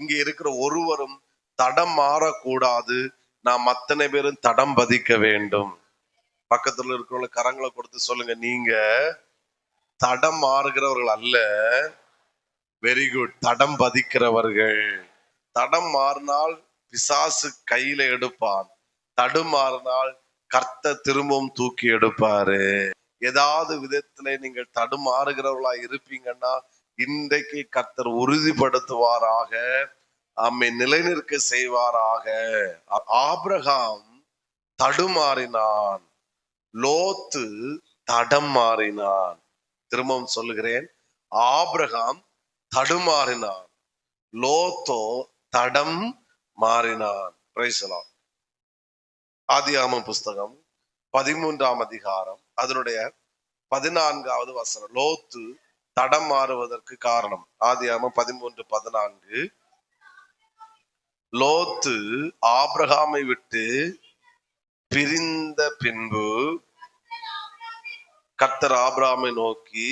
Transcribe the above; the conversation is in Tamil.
இங்க இருக்கிற ஒருவரும் தடம் மாறக்கூடாது. நாம் அத்தனை பேரும் தடம் பதிக்க வேண்டும். பக்கத்துல இருக்கிறவங்க கரங்களை கொடுத்து சொல்லுங்க நீங்க தடம் மாறுகிறவர்கள் அல்ல. வெரி குட் தடம் பதிக்கிறவர்கள். தடம் மாறினால் பிசாசு கையில எடுப்பான். தடுமாறினால் கர்த்த திரும்பவும் தூக்கி எடுப்பாரு. ஏதாவது விதத்துல நீங்கள் தடுமாறுகிறவர்களா இருப்பீங்கன்னா இன்றைக்கு கர்த்தர் உறுதிப்படுத்துவாராக அம்மை நிலைநிற்க செய்வாராக. ஆபிரகாம் தடுமாறினான் லோத்து தடம் மாறினான் திரும்பவும் சொல்லுகிறேன் ஆபிரகாம் தடுமாறினான் லோத்தோ தடம் மாறினான் பிரைசலாம் ஆதியாம புஸ்தகம் பதிமூன்றாம் அதிகாரம் அதனுடைய பதினான்காவது வசனம் லோத்து தடம் மாறுவதற்கு காரணம். ஆதியாம பதிமூன்று பதினான்கு. லோத்து ஆபிரகாமை விட்டு பிரிந்த பின்பு கர்த்தர் ஆப்ராமை நோக்கி